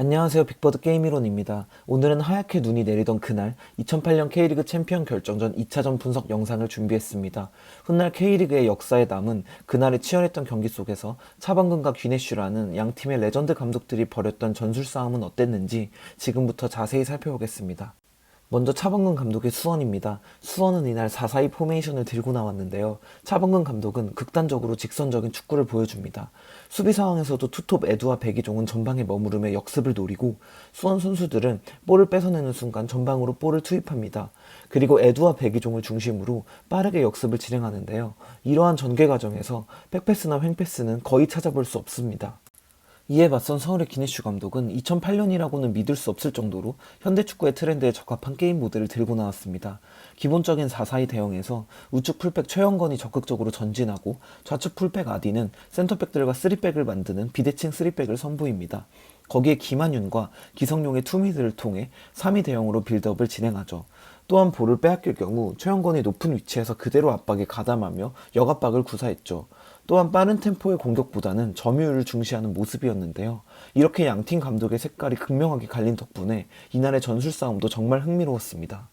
안녕하세요. 빅버드 게임이론입니다. 오늘은 하얗게 눈이 내리던 그날 2008년 K리그 챔피언 결정전 2차전 분석 영상을 준비했습니다. 훗날 K리그의 역사에 남은 그날의 치열했던 경기 속에서 차범근과 귀네슈라는 양 팀의 레전드 감독들이 벌였던 전술 싸움은 어땠는지 지금부터 자세히 살펴보겠습니다. 먼저 차범근 감독의 수원입니다. 수원은 이날 4-4-2 포메이션을 들고 나왔는데요. 차범근 감독은 극단적으로 직선적인 축구를 보여줍니다. 수비 상황에서도 투톱 에두와 백이종은 전방에 머무르며 역습을 노리고 수원 선수들은 볼을 뺏어내는 순간 전방으로 볼을 투입합니다. 그리고 에두와 백이종을 중심으로 빠르게 역습을 진행하는데요. 이러한 전개 과정에서 백패스나 횡패스는 거의 찾아볼 수 없습니다. 이에 맞선 서울의 기네슈 감독은 2008년이라고는 믿을 수 없을 정도로 현대 축구의 트렌드에 적합한 게임 모드를 들고 나왔습니다. 기본적인 4-4-2 대형에서 우측 풀백 최영건이 적극적으로 전진하고 좌측 풀백 아디는 센터백들과 3백을 만드는 비대칭 3백을 선보입니다. 거기에 김한윤과 기성용의 투미드를 통해 3위 대형으로 빌드업을 진행하죠. 또한 볼을 빼앗길 경우 최영건이 높은 위치에서 그대로 압박에 가담하며 역압박을 구사했죠. 또한 빠른 템포의 공격보다는 점유율을 중시하는 모습이었는데요. 이렇게 양팀 감독의 색깔이 극명하게 갈린 덕분에 이날의 전술 싸움도 정말 흥미로웠습니다.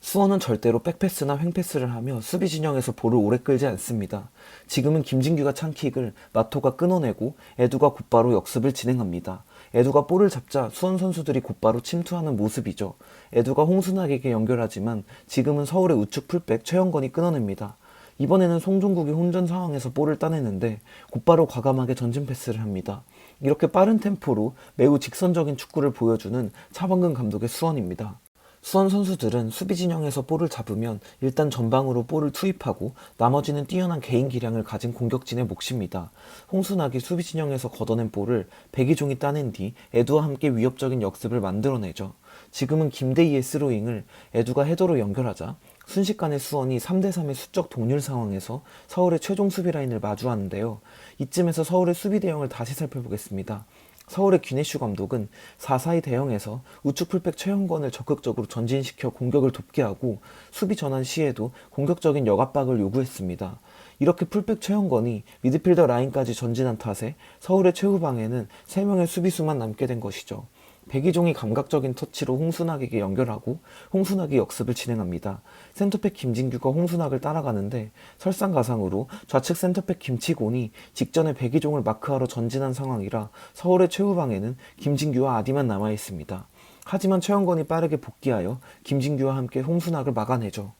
수원은 절대로 백패스나 횡패스를 하며 수비 진영에서 볼을 오래 끌지 않습니다. 지금은 김진규가 찬킥을 마토가 끊어내고 에두가 곧바로 역습을 진행합니다. 에두가 볼을 잡자 수원 선수들이 곧바로 침투하는 모습이죠. 에두가 홍순학에게 연결하지만 지금은 서울의 우측 풀백 최영건이 끊어냅니다. 이번에는 송종국이 혼전 상황에서 볼을 따내는데 곧바로 과감하게 전진 패스를 합니다. 이렇게 빠른 템포로 매우 직선적인 축구를 보여주는 차범근 감독의 수원입니다. 수원 선수들은 수비 진영에서 볼을 잡으면 일단 전방으로 볼을 투입하고 나머지는 뛰어난 개인 기량을 가진 공격진의 몫입니다. 홍순학이 수비 진영에서 걷어낸 볼을 백이종이 따낸 뒤 에두와 함께 위협적인 역습을 만들어내죠. 지금은 김대희의 스로잉을 에두가 헤더로 연결하자 순식간에 수원이 3대3의 수적 동률 상황에서 서울의 최종 수비 라인을 마주하는데요. 이쯤에서 서울의 수비 대형을 다시 살펴보겠습니다. 서울의 귀네슈 감독은 4-4-2 대형에서 우측 풀백 최영건을 적극적으로 전진시켜 공격을 돕게 하고 수비 전환 시에도 공격적인 역압박을 요구했습니다. 이렇게 풀백 최영건이 미드필더 라인까지 전진한 탓에 서울의 최후방에는 3명의 수비수만 남게 된 것이죠. 백이종이 감각적인 터치로 홍순학에게 연결하고 홍순학이 역습을 진행합니다. 센터백 김진규가 홍순학을 따라가는데 설상가상으로 좌측 센터백 김치곤이 직전에 백이종을 마크하러 전진한 상황이라 서울의 최후방에는 김진규와 아디만 남아 있습니다. 하지만 최영건이 빠르게 복귀하여 김진규와 함께 홍순학을 막아내죠.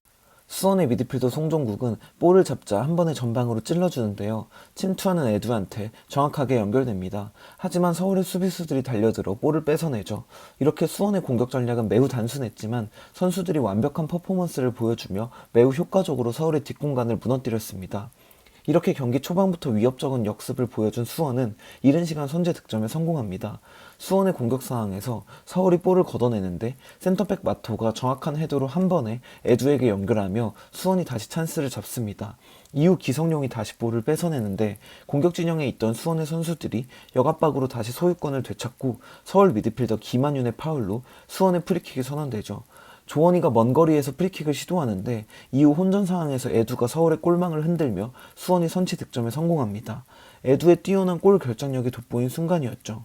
수원의 미드필더 송종국은 볼을 잡자 한 번에 전방으로 찔러주는데요. 침투하는 에두한테 정확하게 연결됩니다. 하지만 서울의 수비수들이 달려들어 볼을 뺏어내죠. 이렇게 수원의 공격 전략은 매우 단순했지만 선수들이 완벽한 퍼포먼스를 보여주며 매우 효과적으로 서울의 뒷공간을 무너뜨렸습니다. 이렇게 경기 초반부터 위협적인 역습을 보여준 수원은 이른 시간 선제 득점에 성공합니다. 수원의 공격 상황에서 서울이 볼을 걷어내는데 센터백 마토가 정확한 헤더로 한 번에 에두에게 연결하며 수원이 다시 찬스를 잡습니다. 이후 기성용이 다시 볼을 뺏어내는데 공격 진영에 있던 수원의 선수들이 역압박으로 다시 소유권을 되찾고 서울 미드필더 김한윤의 파울로 수원의 프리킥이 선언되죠. 조원이가 먼 거리에서 프리킥을 시도하는데 이후 혼전 상황에서 에두가 서울의 골망을 흔들며 수원이 선취 득점에 성공합니다. 에두의 뛰어난 골 결정력이 돋보인 순간이었죠.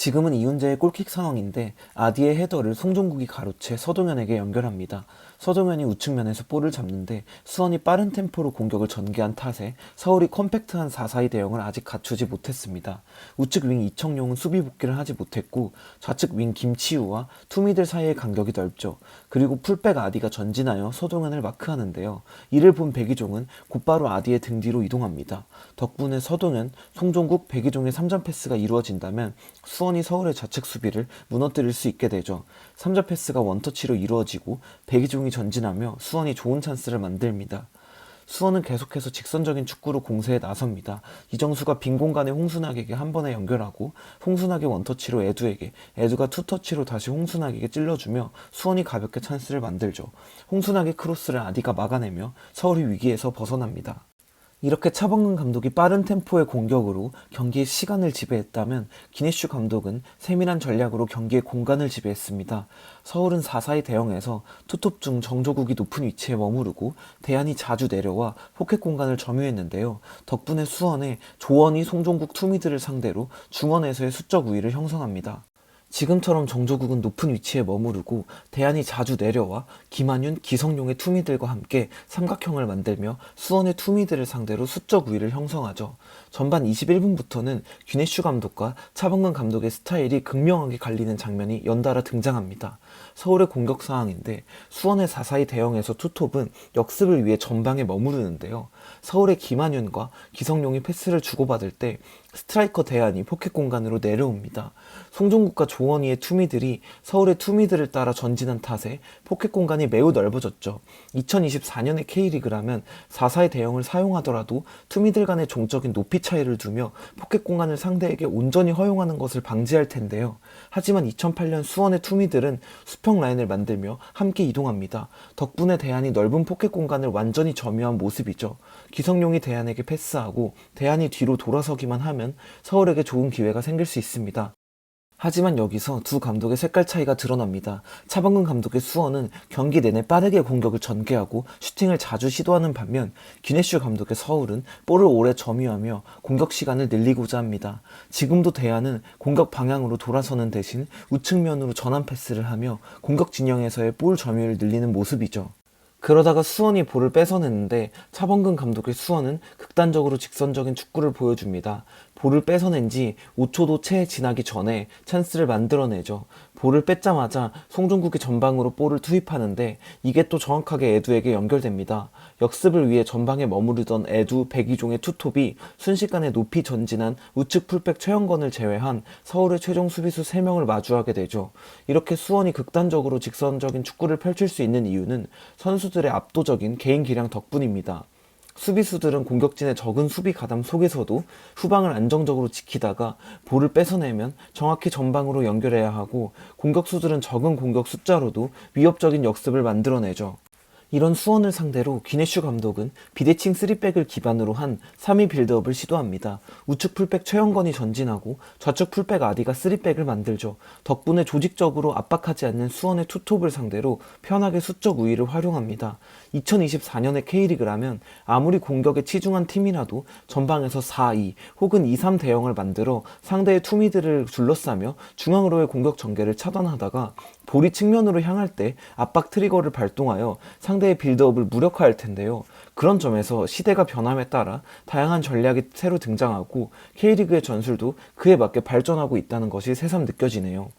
지금은 이훈재의 골킥 상황인데 아디의 헤더를 송종국이 가로채 서동현에게 연결합니다. 서동현이 우측면에서 볼을 잡는데 수원이 빠른 템포로 공격을 전개한 탓에 서울이 컴팩트한 4-4-2 대형을 아직 갖추지 못했습니다. 우측 윙 이청용은 수비 복귀를 하지 못했고 좌측 윙 김치우와 투미들 사이의 간격이 넓죠. 그리고 풀백 아디가 전진하여 서동현을 마크하는데요. 이를 본 백이종은 곧바로 아디의 등 뒤로 이동합니다. 덕분에 서동현, 송종국, 백이종의 3점 패스가 이루어진다면 수원 이 서울의 좌측 수비를 무너뜨릴 수 있게 되죠. 3점 패스가 원터치로 이루어지고 백이종이 전진하며 수원이 좋은 찬스를 만듭니다. 수원은 계속해서 직선적인 축구로 공세에 나섭니다. 이정수가 빈 공간에 홍순학에게 한 번에 연결하고 홍순학의 원터치로 에두에게 에두가 투터치로 다시 홍순학에게 찔러주며 수원이 가볍게 찬스를 만들죠. 홍순학의 크로스를 아디가 막아내며 서울이 위기에서 벗어납니다. 이렇게 차범근 감독이 빠른 템포의 공격으로 경기의 시간을 지배했다면 기네슈 감독은 세밀한 전략으로 경기의 공간을 지배했습니다. 서울은 4-4-2 대형에서 투톱 중 정조국이 높은 위치에 머무르고 대안이 자주 내려와 포켓 공간을 점유했는데요. 덕분에 수원에 조원이 송종국 투미드를 상대로 중원에서의 수적 우위를 형성합니다. 지금처럼 정조국은 높은 위치에 머무르고 대안이 자주 내려와 김한윤, 기성용의 투미들과 함께 삼각형을 만들며 수원의 투미들을 상대로 수적 우위를 형성하죠. 전반 21분부터는 귀네슈 감독과 차범근 감독의 스타일이 극명하게 갈리는 장면이 연달아 등장합니다. 서울의 공격 상황인데 수원의 4사이 대형에서 투톱은 역습을 위해 전방에 머무르는데요. 서울의 김한윤과 기성용이 패스를 주고받을 때 스트라이커 대안이 포켓 공간으로 내려옵니다. 송종국과 조 원희의 투미들이 서울의 투미들을 따라 전진한 탓에 포켓 공간이 매우 넓어졌죠. 2024년의 K리그라면 4사의 대형을 사용하더라도 투미들 간의 종적인 높이 차이를 두며 포켓 공간을 상대에게 온전히 허용하는 것을 방지할 텐데요. 하지만 2008년 수원의 투미들은 수평 라인을 만들며 함께 이동합니다. 덕분에 대안이 넓은 포켓 공간을 완전히 점유한 모습이죠. 기성용이 대안에게 패스하고 대안이 뒤로 돌아서기만 하면 서울에게 좋은 기회가 생길 수 있습니다. 하지만 여기서 두 감독의 색깔 차이가 드러납니다. 차범근 감독의 수원은 경기 내내 빠르게 공격을 전개하고 슈팅을 자주 시도하는 반면 기네슈 감독의 서울은 볼을 오래 점유하며 공격 시간을 늘리고자 합니다. 지금도 대안은 공격 방향으로 돌아서는 대신 우측면으로 전환 패스를 하며 공격 진영에서의 볼 점유를 늘리는 모습이죠. 그러다가 수원이 볼을 뺏어냈는데 차범근 감독의 수원은 극단적으로 직선적인 축구를 보여줍니다. 볼을 뺏어낸 지 5초도 채 지나기 전에 찬스를 만들어내죠. 볼을 뺏자마자 송종국이 전방으로 볼을 투입하는데 이게 또 정확하게 에두에게 연결됩니다. 역습을 위해 전방에 머무르던 에두 백이종의 투톱이 순식간에 높이 전진한 우측 풀백 최영건을 제외한 서울의 최종 수비수 3명을 마주하게 되죠. 이렇게 수원이 극단적으로 직선적인 축구를 펼칠 수 있는 이유는 선수들의 압도적인 개인 기량 덕분입니다. 수비수들은 공격진의 적은 수비 가담 속에서도 후방을 안정적으로 지키다가 볼을 뺏어내면 정확히 전방으로 연결해야 하고 공격수들은 적은 공격 숫자로도 위협적인 역습을 만들어내죠. 이런 수원을 상대로 기네슈 감독은 비대칭 3백을 기반으로 한 3위 빌드업을 시도합니다. 우측 풀백 최영건이 전진하고 좌측 풀백 아디가 3백을 만들죠. 덕분에 조직적으로 압박하지 않는 수원의 투톱을 상대로 편하게 수적 우위를 활용합니다. 2024년의 K리그라면 아무리 공격에 치중한 팀이라도 전방에서 4-2 혹은 2-3 대형을 만들어 상대의 투미들을 둘러싸며 중앙으로의 공격 전개를 차단하다가 볼이 측면으로 향할 때 압박 트리거를 발동하여 상대의 빌드업을 무력화할 텐데요. 그런 점에서 시대가 변함에 따라 다양한 전략이 새로 등장하고 K리그의 전술도 그에 맞게 발전하고 있다는 것이 새삼 느껴지네요.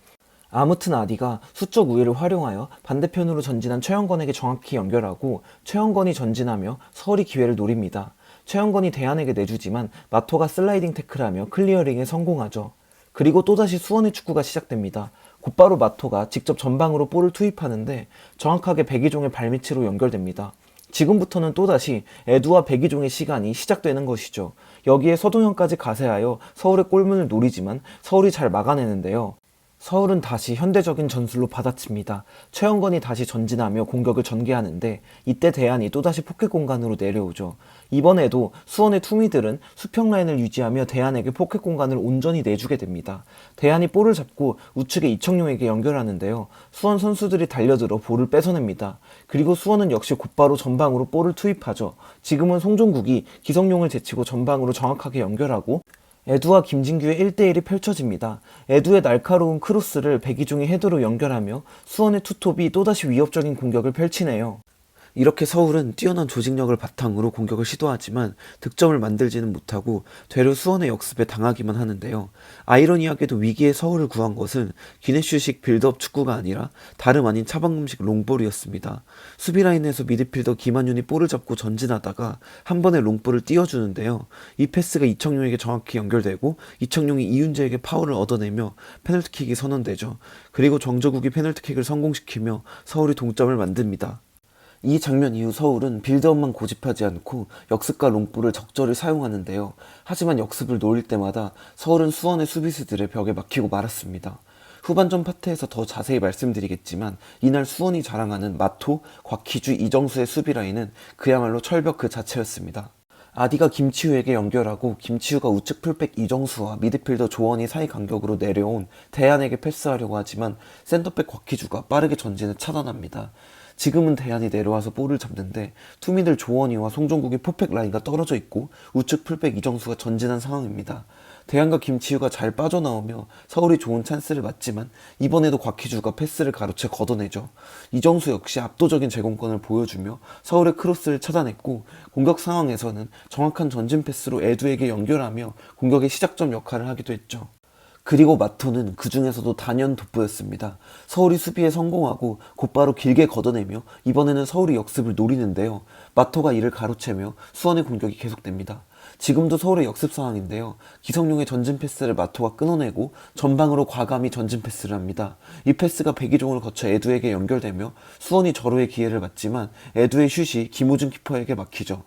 아무튼 아디가 수적 우위를 활용하여 반대편으로 전진한 최영건에게 정확히 연결하고 최영건이 전진하며 서울이 기회를 노립니다. 최영건이 대안에게 내주지만 마토가 슬라이딩 태클하며 클리어링에 성공하죠. 그리고 또다시 수원의 축구가 시작됩니다. 곧바로 마토가 직접 전방으로 볼을 투입하는데 정확하게 백이종의 발밑으로 연결됩니다. 지금부터는 또다시 에두와 백이종의 시간이 시작되는 것이죠. 여기에 서동현까지 가세하여 서울의 골문을 노리지만 서울이 잘 막아내는데요. 서울은 다시 현대적인 전술로 받아칩니다. 최영건이 다시 전진하며 공격을 전개하는데 이때 대안이 또다시 포켓 공간으로 내려오죠. 이번에도 수원의 투미들은 수평 라인을 유지하며 대안에게 포켓 공간을 온전히 내주게 됩니다. 대안이 볼을 잡고 우측의 이청용에게 연결하는데요. 수원 선수들이 달려들어 볼을 뺏어냅니다. 그리고 수원은 역시 곧바로 전방으로 볼을 투입하죠. 지금은 송종국이 기성용을 제치고 전방으로 정확하게 연결하고 에두와 김진규의 1대1이 펼쳐집니다. 에두의 날카로운 크로스를 백이종이 헤드로 연결하며 수원의 투톱이 또다시 위협적인 공격을 펼치네요. 이렇게 서울은 뛰어난 조직력을 바탕으로 공격을 시도하지만 득점을 만들지는 못하고 되려 수원의 역습에 당하기만 하는데요. 아이러니하게도 위기의 서울을 구한 것은 기네슈식 빌드업 축구가 아니라 다름 아닌 차방금식 롱볼이었습니다. 수비 라인에서 미드필더 김한윤이 볼을 잡고 전진하다가 한 번에 롱볼을 띄워주는데요. 이 패스가 이청용에게 정확히 연결되고 이청용이 이윤재에게 파울을 얻어내며 페널티킥이 선언되죠. 그리고 정저국이 페널티킥을 성공시키며 서울이 동점을 만듭니다. 이 장면 이후 서울은 빌드업만 고집하지 않고 역습과 롱볼을 적절히 사용하는데요. 하지만 역습을 노릴 때마다 서울은 수원의 수비수들의 벽에 막히고 말았습니다. 후반전 파트에서 더 자세히 말씀드리겠지만 이날 수원이 자랑하는 마토, 곽희주, 이정수의 수비 라인은 그야말로 철벽 그 자체였습니다. 아디가 김치우에게 연결하고 김치우가 우측 풀백 이정수와 미드필더 조원이 사이 간격으로 내려온 대안에게 패스하려고 하지만 센터백 곽희주가 빠르게 전진을 차단합니다. 지금은 대안이 내려와서 볼을 잡는데 투미들 조원이와 송종국의 포백 라인과 떨어져 있고 우측 풀백 이정수가 전진한 상황입니다. 대한과 김치우가 잘 빠져나오며 서울이 좋은 찬스를 맞지만 이번에도 곽희주가 패스를 가로채 걷어내죠. 이정수 역시 압도적인 제공권을 보여주며 서울의 크로스를 차단했고 공격 상황에서는 정확한 전진 패스로 에두에게 연결하며 공격의 시작점 역할을 하기도 했죠. 그리고 마토는 그 중에서도 단연 돋보였습니다. 서울이 수비에 성공하고 곧바로 길게 걷어내며 이번에는 서울이 역습을 노리는데요. 마토가 이를 가로채며 수원의 공격이 계속됩니다. 지금도 서울의 역습 상황인데요. 기성용의 전진 패스를 마토가 끊어내고 전방으로 과감히 전진 패스를 합니다. 이 패스가 백이종을 거쳐 에두에게 연결되며 수원이 절호의 기회를 맞지만 에두의 슛이 김우준 키퍼에게 막히죠.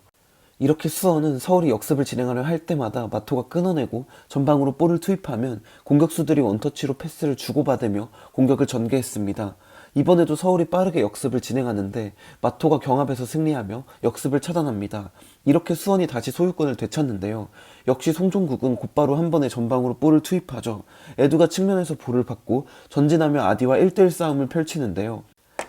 이렇게 수원은 서울이 역습을 진행하려 할 때마다 마토가 끊어내고 전방으로 볼을 투입하면 공격수들이 원터치로 패스를 주고받으며 공격을 전개했습니다. 이번에도 서울이 빠르게 역습을 진행하는데 마토가 경합에서 승리하며 역습을 차단합니다. 이렇게 수원이 다시 소유권을 되찾는데요. 역시 송종국은 곧바로 한 번에 전방으로 볼을 투입하죠. 에두가 측면에서 볼을 받고 전진하며 아디와 1대1 싸움을 펼치는데요.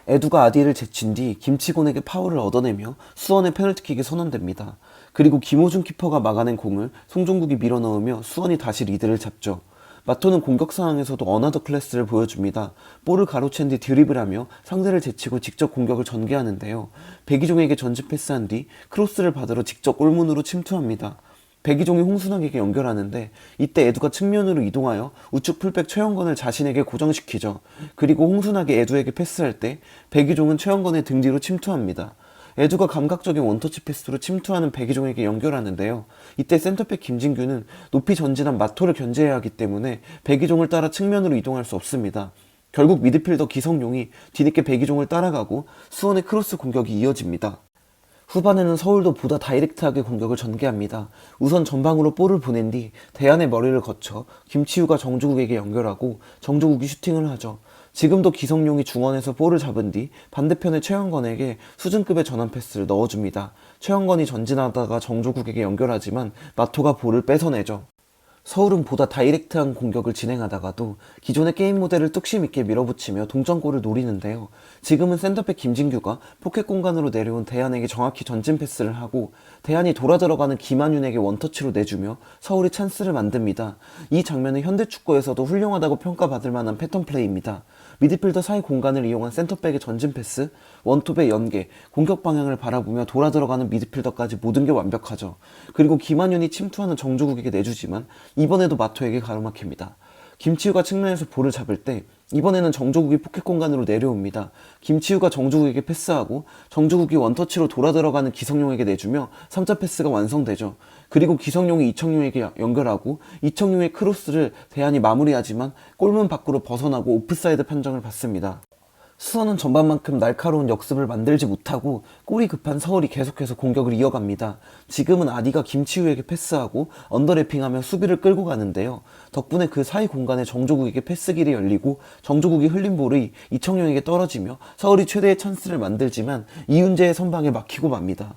에두가 아디를 제친 뒤 김치곤에게 파울을 얻어내며 수원의 페널티킥이 선언됩니다. 그리고 김호준 키퍼가 막아낸 공을 송종국이 밀어넣으며 수원이 다시 리드를 잡죠. 마토는 공격 상황에서도 어나더 클래스를 보여줍니다. 볼을 가로챈 뒤 드리블하며 상대를 제치고 직접 공격을 전개하는데요. 백이종에게 전진 패스한 뒤 크로스를 받으러 직접 골문으로 침투합니다. 백이종이 홍순학에게 연결하는데 이때 에두가 측면으로 이동하여 우측 풀백 최영건을 자신에게 고정시키죠. 그리고 홍순학이 에두에게 패스할 때 백이종은 최영건의 등 뒤로 침투합니다. 에두가 감각적인 원터치 패스로 침투하는 백이종에게 연결하는데요. 이때 센터백 김진규는 높이 전진한 마토를 견제해야 하기 때문에 백이종을 따라 측면으로 이동할 수 없습니다. 결국 미드필더 기성용이 뒤늦게 백이종을 따라가고 수원의 크로스 공격이 이어집니다. 후반에는 서울도 보다 다이렉트하게 공격을 전개합니다. 우선 전방으로 볼을 보낸 뒤 대안의 머리를 거쳐 김치우가 정조국에게 연결하고 정조국이 슈팅을 하죠. 지금도 기성용이 중원에서 볼을 잡은 뒤 반대편의 최영건에게 수준급의 전환 패스를 넣어줍니다. 최영건이 전진하다가 정조국에게 연결하지만 마토가 볼을 뺏어내죠. 서울은 보다 다이렉트한 공격을 진행하다가도 기존의 게임 모델을 뚝심 있게 밀어붙이며 동점골을 노리는데요. 지금은 센터백 김진규가 포켓 공간으로 내려온 대한에게 정확히 전진 패스를 하고 대한이 돌아 들어가는 김한윤에게 원터치로 내주며 서울이 찬스를 만듭니다. 이 장면은 현대 축구에서도 훌륭하다고 평가받을 만한 패턴 플레이입니다. 미드필더 사이 공간을 이용한 센터백의 전진 패스, 원톱의 연계, 공격 방향을 바라보며 돌아 들어가는 미드필더까지 모든 게 완벽하죠. 그리고 김한윤이 침투하는 정조국에게 내주지만 이번에도 마토에게 가로막힙니다. 김치우가 측면에서 볼을 잡을 때 이번에는 정조국이 포켓 공간으로 내려옵니다. 김치우가 정조국에게 패스하고 정조국이 원터치로 돌아 들어가는 기성용에게 내주며 3자 패스가 완성되죠. 그리고 기성용이 이청용에게 연결하고 이청용의 크로스를 대한이 마무리하지만 골문 밖으로 벗어나고 오프사이드 판정을 받습니다. 수원은 전반만큼 날카로운 역습을 만들지 못하고 골이 급한 서울이 계속해서 공격을 이어갑니다. 지금은 아디가 김치우에게 패스하고 언더래핑하며 수비를 끌고 가는데요. 덕분에 그 사이 공간에 정조국에게 패스길이 열리고 정조국이 흘린 볼이 이청용에게 떨어지며 서울이 최대의 찬스를 만들지만 이윤재의 선방에 막히고 맙니다.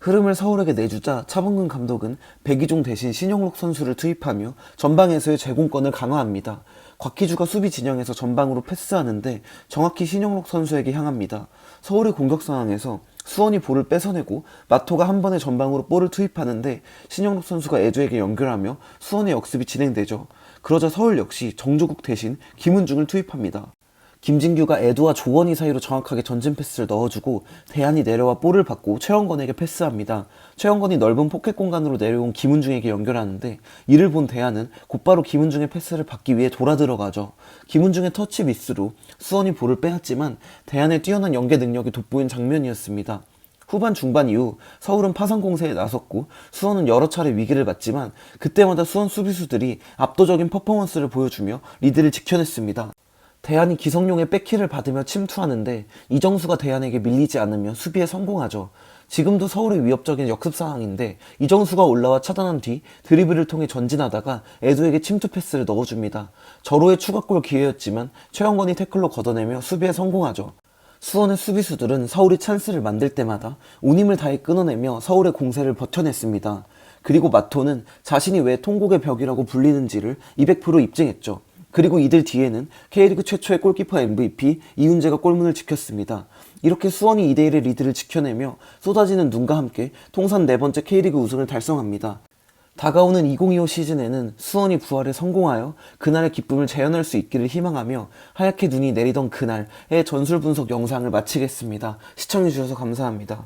흐름을 서울에게 내주자 차범근 감독은 백이종 대신 신영록 선수를 투입하며 전방에서의 제공권을 강화합니다. 곽희주가 수비 진영에서 전방으로 패스하는데 정확히 신영록 선수에게 향합니다. 서울의 공격 상황에서 수원이 볼을 뺏어내고 마토가 한 번에 전방으로 볼을 투입하는데 신영록 선수가 에두에게 연결하며 수원의 역습이 진행되죠. 그러자 서울 역시 정조국 대신 김은중을 투입합니다. 김진규가 에두와 조원희 사이로 정확하게 전진 패스를 넣어주고 대한이 내려와 볼을 받고 최영건에게 패스합니다. 최영건이 넓은 포켓 공간으로 내려온 김은중에게 연결하는데 이를 본 대한은 곧바로 김은중의 패스를 받기 위해 돌아 들어가죠. 김은중의 터치 미스로 수원이 볼을 빼앗지만 대한의 뛰어난 연계 능력이 돋보인 장면이었습니다. 후반 중반 이후 서울은 파상 공세에 나섰고 수원은 여러 차례 위기를 맞지만 그때마다 수원 수비수들이 압도적인 퍼포먼스를 보여주며 리드를 지켜냈습니다. 대한이 기성용의 백키를 받으며 침투하는데 이정수가 대한에게 밀리지 않으며 수비에 성공하죠. 지금도 서울의 위협적인 역습 상황인데 이정수가 올라와 차단한 뒤 드리블을 통해 전진하다가 에두에게 침투 패스를 넣어줍니다. 절호의 추가골 기회였지만 최영건이 태클로 걷어내며 수비에 성공하죠. 수원의 수비수들은 서울이 찬스를 만들 때마다 온 힘을 다해 끊어내며 서울의 공세를 버텨냈습니다. 그리고 마토는 자신이 왜 통곡의 벽이라고 불리는지를 200% 입증했죠. 그리고 이들 뒤에는 K리그 최초의 골키퍼 MVP 이훈재가 골문을 지켰습니다. 이렇게 수원이 2대1의 리드를 지켜내며 쏟아지는 눈과 함께 통산 네 번째 K리그 우승을 달성합니다. 다가오는 2025 시즌에는 수원이 부활에 성공하여 그날의 기쁨을 재현할 수 있기를 희망하며 하얗게 눈이 내리던 그날의 전술 분석 영상을 마치겠습니다. 시청해주셔서 감사합니다.